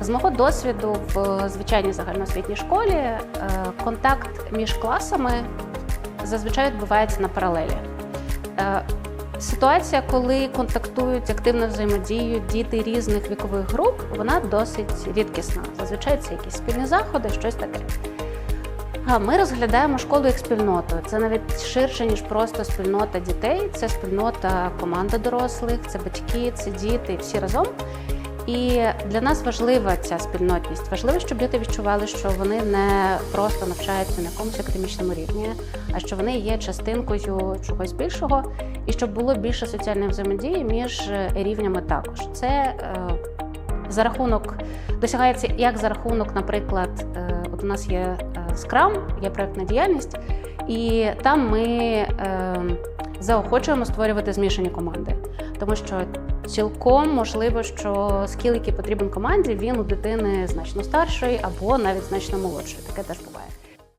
З мого досвіду в звичайній загальноосвітній школі е, контакт між класами зазвичай відбувається на паралелі. Е, Ситуація, коли контактують, активно взаємодіють діти різних вікових груп, вона досить рідкісна. Зазвичай це якісь спільні заходи, щось таке. Ми розглядаємо школу як спільноту. Це навіть ширше, ніж просто спільнота дітей. Це спільнота команда дорослих, це батьки, це діти, всі разом. І для нас важлива ця спільнотність. Важливо, щоб діти відчували, що вони не просто навчаються на якомусь академічному рівні, а що вони є частинкою чогось більшого, і щоб було більше соціальної взаємодії між рівнями також. Це е, за рахунок досягається як за рахунок, наприклад, е, от у нас є е, Scrum, є проектна діяльність, і там ми е, заохочуємо створювати змішані команди, тому що цілком можливо, що скіл, який потрібен команді, він у дитини значно старший або навіть значно молодший. Таке теж буває.